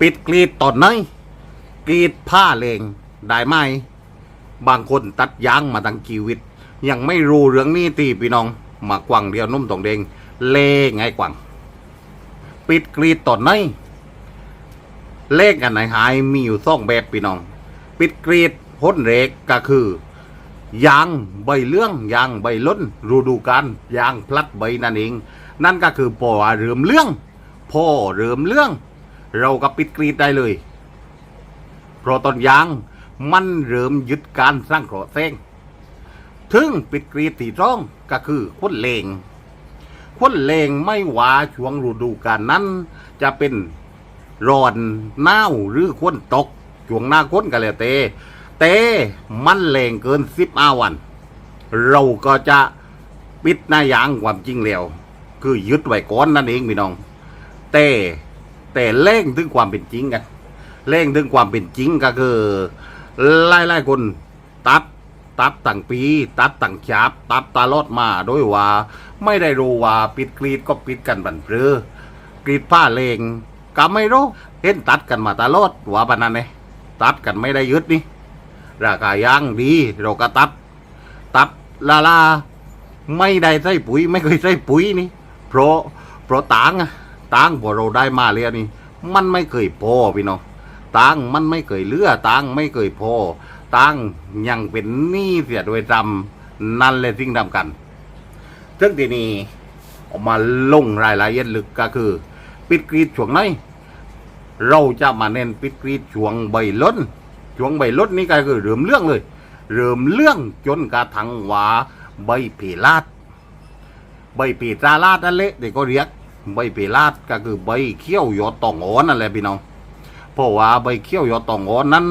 ปิดกรีดตอนไหนกรีดผ้าเลงได้ไหมบางคนตัดยางมาตั้งชีวิต ยังไม่รู้เรื่องนี้ตีพี่น้อง มากวางเดียวนุ่มตองเดงเล่ไงกวางปิดกรีดตอนไหนเลขอันไหนหายมีอยู่สองแบบพี่น้อง ปิดกรีดพ้นเรกก็คือยางใบเลื่องยางใบล้นฤดูกาลยางพลัดใบนั่นเอง นั่นก็คือพอเริ่มเลื่องพ่อเริ่มเลื่อง เราก็ปิดกรีดได้เลย เพราะต้นยางมันเริ่มยึดการสร้างโครงเส้งถึงปิดกรีดที่ร่องก็คือควนเลงควนเลงไม่หวาช่วงฤดูกาลนั้น จะเป็นร้อนหนาวหรือควนตกช่วงหน้าค้นก็แล้วแต่แต่มันแรงเกินสิบอาวัน เราก็จะปิดหน้ายางความจริงแล้ว คือยึดไว้ก่อนนั่นเองพี่น้องแต่ แต่เล่งถึงความเป็นจริงกันเล่งถึงความเป็นจริงก็คือไล่ไล่คนตัดตัดต่างปี ตัดต่างฉาบตัดตาลอดมาโดยว่า ไม่ได้รู้ว่าปิดกรีดก็ปิดกันบันเพือกรีดผ้าเลงก็ไม่รู้เห็นตัดกันมาตาลอดว่าปานนั้นเองตัดกันไม่ได้ยึดนี่ราคายางดีเราก็ตัด ตัดลาลาไม่ได้ใส่ปุ๋ยไม่เคยใส่ปุ๋ยนี่เพราะเพราะตังอะ ตังพอเราได้มาเลยนี่ มันไม่เคยพอพี่น้องตังมันไม่เคยเลือตังไม่เคยพอตังยังเป็นหนี้เสียโดยจำนั่นเลยสิ่งทำกันซึ่งทีนี้ออกมาลงรายละเอียดลึกก็คือ ปิดกรีดช่วงไหนเราจะมาเน้นปิดกรีดช่วงใบล้นช่วงใบล้นนี่ก็คือเริ่มเรื่องเลย เริ่มเรื่องจนกระทั่งว่าใบผีลาดใบปีตราลาดนั่นแหละเด็กก็เรียก ใบปีลาดก็คือใบเขี้ยวยอดตองอ่อนนั่นแหละพี่น้อง เพราะว่าใบเขี้ยวยอดตองอ่อนนั้น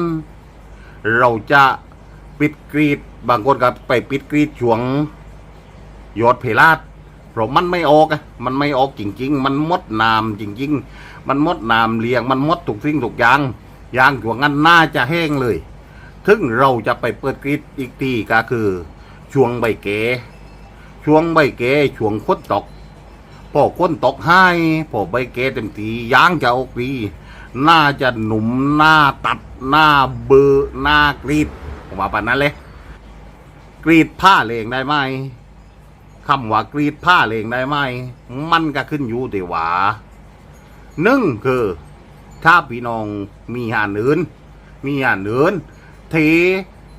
เราจะปิดกรีดบางคนก็ไปปิดกรีดช่วงยอดเพลาดเพราะมันไม่ออกมันไม่ออกจริง ๆ มันมดน้ำจริง ๆ มันมดน้ำเลี้ยง มันมดทุกสิ่งทุกอย่างยางช่วงนั้นน่าจะแห้งเลย ถึงเราจะไปเปิดกรีดอีกทีก็คือช่วงใบเก๋ช่วงใบเกช่วงค้นตก พอค้นตกให้พอใบเกเต็มทียางจะออกดีน่าจะหนุ่มหน้าตัดหน้าเบอร์หน้ากรีดผมว่าปานนั้นเลย กรีดผ้าเลงได้ไหมคำว่ากรีดผ้าเลงได้ไหมมันก็ขึ้นอยู่ที่ว่าหนึ่งคือ ถ้าพี่น้องมีหานอื่นมีหานอื่นที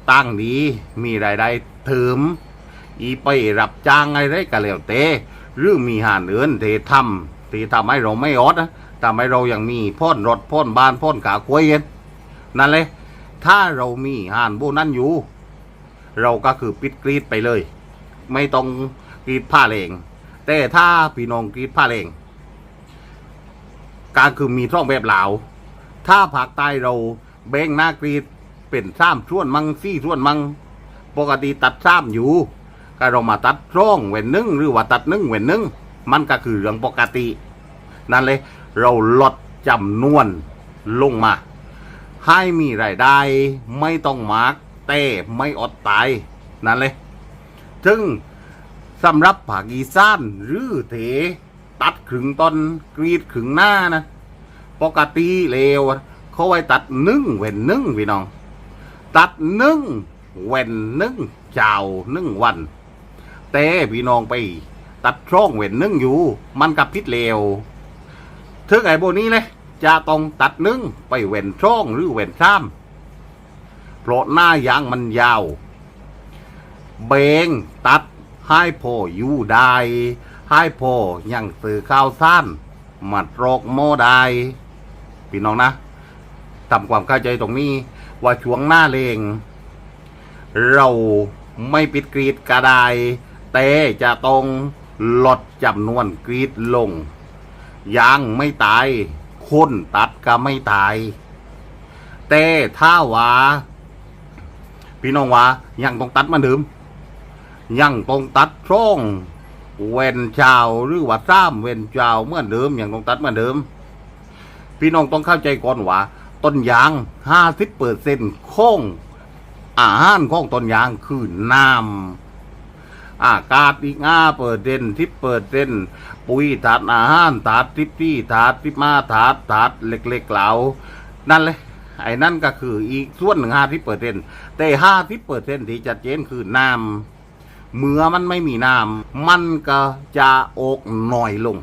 ตั้งดีมีรายได้เถิมอีไปรับจ้างอะไรก็แล้วแต่ หรือมีหานเอื่นที่ทำที่ทำให้เราไม่อดนะทำให้เรายังมีพ่นรถพ่นบ้านพ่นขาควยเย็นนั่นเลยถ้าเรามีหานพวกนั้นอยู่ เราก็คือปิดกรีดไปเลย ไม่ต้องกรีดผ้าเลงแต่ถ้าพี่น้องกรีดผ้าเลงการคือมีท่องแบบเหลาถ้าภาคใต้เราเบ่งหน้ากรีดเป็นซ้ำส่วนมังซี่ส่วนมัง ปกติตัดซ้ำอยู่ ก็เรามาตัดร่องเว้นหนึ่งหรือว่าตัดหนึ่งเว้นหนึ่งมันก็คือเรื่องปกติ นั่นเลย เราลดจำนวนลงมา ให้มีรายได้ไม่ต้องมาร์กแต่ไม่อดตาย นั่นเลยซึ่งสำหรับภาคอีสานหรือเถตัดขึงต้นกรีดขึงหน้านะปกติเลวเขาไว้ตัดหนึ่งเว้นหนึ่งพี่น้อง ตัดหนึ่งเว้นหนึ่งเจ้าหนึ่งวัน แต่พี่น้องไป ตัดช่องเว้นนึ่งอยู่ มันกับพิษเลวถึงไอ้โบนี้เลยจะต้องตัดนึ่งไปเว้นช่องหรือเว้นซ้ำเพราะหน้ายางมันยาว เบงตัดให้พออยู่ได้ให้พอยังสื่อข้าวสั้นมัดโรกโมได้พี่น้องนะทำความเข้าใจตรงนี้ ว่าช่วงหน้าเลง เราไม่ปิดกรีดก็ได้ แต่จะต้องลดจำนวนกรีดลงยางไม่ตายคนตัดก็ไม่ตายแต่ถ้าวาพี่น้องวายังต้องตัดเหมาเดิมยังต้องตัดช่องเวนเช้าหรือว่าซ้ำเวนเช้าเหมื่อนเดิมยังต้องตัดเหมือนเดิม พี่น้องต้องเข้าใจก่อนว่าต้นยางห้าสิบเปอร์เซ็นต์ของอาหารของต้นยางคือน้ำ อากาศอีกห้าเปอร์เซ็นทิปเปอร์เซ็นปุ๋ยถาดอาหารถาดทิปที่ถาดทิปมาถาดถาดเล็กๆเหล่านั่นเลยไอ้นั่นก็คืออีกส่วนหนึ่งห้าทิปเปอร์เซ็นแต่ห้าทิปเปอร์เซ็นที่ชัดเจนคือน้ำเมื่อมันไม่มีน้ำมันก็จะออกหน่อยลง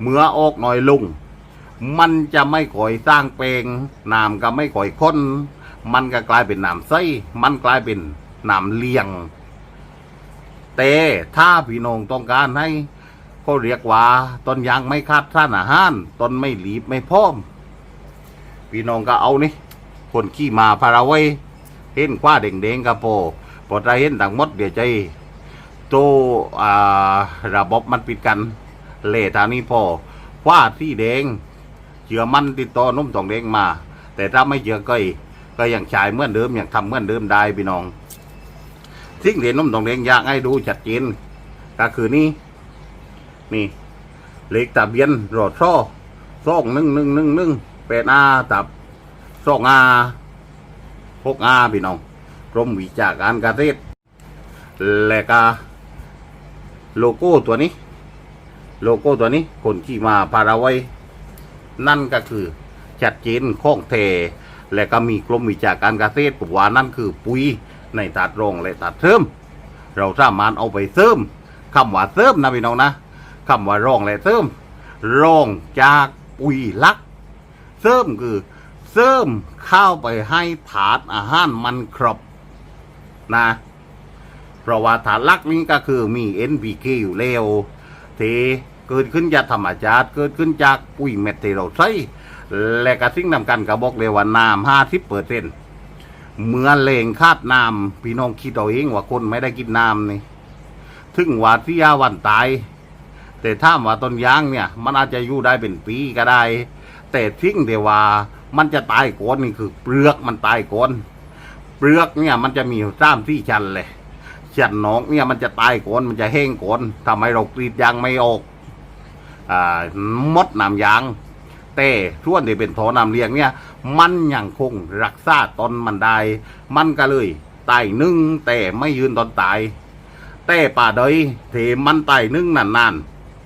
เมื่อออกหน่อยลง มันจะไม่ก่อยสร้างเปลงน้ำก็ไม่ก่อยค้นมันก็กลายเป็นน้ำไส้มันกลายเป็นน้ำเลี้ยง แต่ถ้าพี่น้องต้องการให้เขาเรียกว่าต้นยางไม่คาดท่านอาหารต้นไม่หลีบไม่พร้อม พี่น้องก็เอานี่คนขี้มาพาราไว้เห็นคว้าเด้งๆกับโปพอจะเห็นต่างมดเดี๋ยวใจโตอ่าระบบมันปิดกัน เละทางนี้พอคว้าที่แดงเชื่อมันติดต่อนุ่มทองแดงมา แต่ถ้าไม่เชื่อก็อีกก็ยังใช้เหมือนเดิมยังทำเหมือนเดิมได้พี่น้อง สิ่งที่นุ่มทองแดงอยากให้ดูชัดเจนก็คือนี่นี่เลขทะเบียนรถช่อสองหนึ่งหนึ่งหนึ่งหนึ่งแปดอาตับสองอาหกอาพี่น้องกรมวิชาการเกษตรและก็โลโก้ตัวนี้ โลโก้ตัวนี้คนขี่มาพาราไว้ นั่นก็คือชัดเจนข้องเทและก็มีกรมวิชาการเกษตรบอกว่านั่นคือปุ๋ย ในตัดรองและตัดเสริม เราสามารถเอาไปเสริมคำว่าเสริมนะพี่น้องนะคำว่ารองและเสริมรองจากปุ๋ยลักเสริมคือเสริมเข้าไปให้ถาดอาหารมันครบนะเพราะว่าถาดลักนี้ก็คือมี NPK อยู่แล้วที่เกิดขึ้นจากธรรมชาติเกิดขึ้นจากปุ๋ยเม็ดที่เราใช้และก็สิ่งนำกันก็บอกเลยว่าน้ำห้าสิบเปอร์เซ็น เมื่อเลงคาดน้ำพี่น้องคิดเอาเองว่าคนไม่ได้กินน้ำนี่ถึงว่าที่ยาวันตาย แต่ถ้าว่าต้นยางเนี่ย มันอาจจะอยู่ได้เป็นปีก็ได้ แต่ทิ้งเดียวว่ามันจะตายก่อนนี่คือเปลือกมันตายก่อนเปลือกเนี่ยมันจะมีสามที่ชั้นเลยฉันน้องเนี่ยมันจะตายก่อนมันจะแห้งก่อนทำไมเรากรีดยางไม่ออกอ่ามดน้ำยาง แต่ส่วนที่เป็นถอน้ำเลี้ยงเนี่ย มันยังคงรักษาตนมันได้ มันก็เลยตายนึ่งแต่ไม่ยืนตอนตาย แต่ป่าเดยเทมันตายนึ่งนาน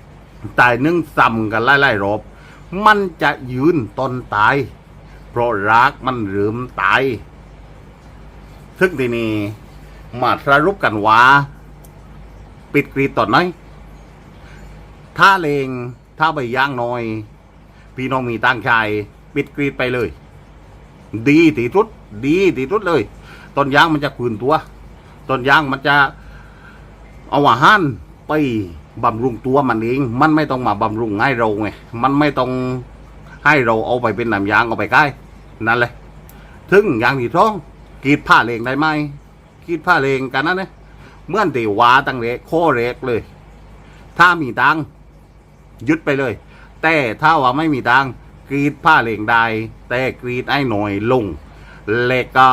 ๆตายนึ่งซ้ำกันไล่ๆรอบมันจะยืนตอนตาย เพราะรากมันเริ่มตายซึ่งทีนี้มาสรุปกันว่า ปิดกรีดตอนไหนถ้าเลงถ้าใบย่างน้อย พี่น้องมีตั้งชายปิดกรีดไปเลย ดีที่สุดดีที่สุดเลยต้นยางมันจะคืนตัวต้นยางมันจะเอาอาหารไปบำรุงตัวมันเอง มันไม่ต้องมาบำรุงให้เราไง มันไม่ต้องให้เราเอาไปเป็นน้ำยางเอาไปใกล้นั่นเลย ถึงยางที่ท้องกรีดผ้าเลงได้ไหมคิดผ้าเลงกันนะเนี่ยเมื่อนตีวาตั้งเล็กโคเล็กเลย ถ้ามีตังยึดไปเลย แต่ถ้าว่าไม่มีตังกรีดผ้าเหลงได้แต่กรีดไอ้หน่อยลง เล็กก็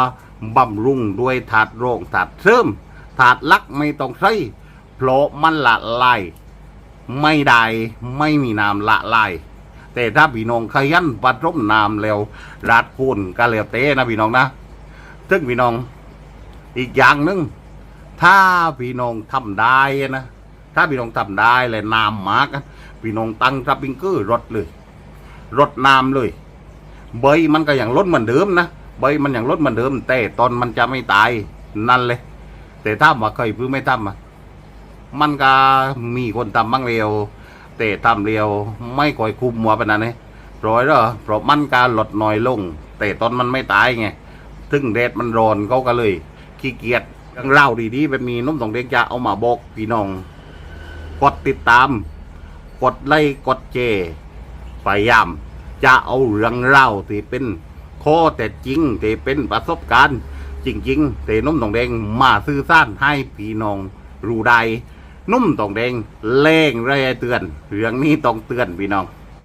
บำรุงด้วยถาดโรงถาดเสริมถาดลักไม่ต้องใช้เพราะมันละลายไม่ได้ไม่มีน้ำละลายแต่ถ้าพี่น้องขยันปัดร่มน้ำแล้วรัดคุณก็แล้วเต้นะพี่น้องนะซึ่งพี่น้องอีกอย่างหนึ่งถ้าพี่น้องทำได้นะ ถ้าพี่น้องทำได้เลยน้ำมากนะ พี่น้องตั้งสปริงเกอร์รถเลยรถน้ำเลย ใบมันก็อย่างลดเหมือนเดิมนะใบมันอย่างลดเหมือนเดิม แต่ตอนมันจะไม่ตายนั่นเลย แต่ถ้าว่าเคยพื้นไม่ทำอะมันก็มีคนทำบ้างเร็วแต่ทำเร็วไม่ค่อยคุมหัวไปนั่นเลยร้อยเหรอเพราะมันการลดน้อยลง แต่ตอนมันไม่ตายไงถึงแดดมันร้อนเขาก็เลย ขี้เกียจเรื่องเล่าดีๆแบบนี้น้มสองเด็กจะเอามาบอกพี่น้อง กดติดตาม กดไลค์กดแชร์พยายาม จะเอาเรื่องเล่าที่เป็นข้อแต่จริงที่เป็นประสบการณ์ จริงๆแต่นุ่มตองแดงมาซื้อสร้านให้พี่น้องรู้ได้นุ่มตองแดงเล่งไรเตือน เรื่องนี้ต้องเตือนพี่น้อง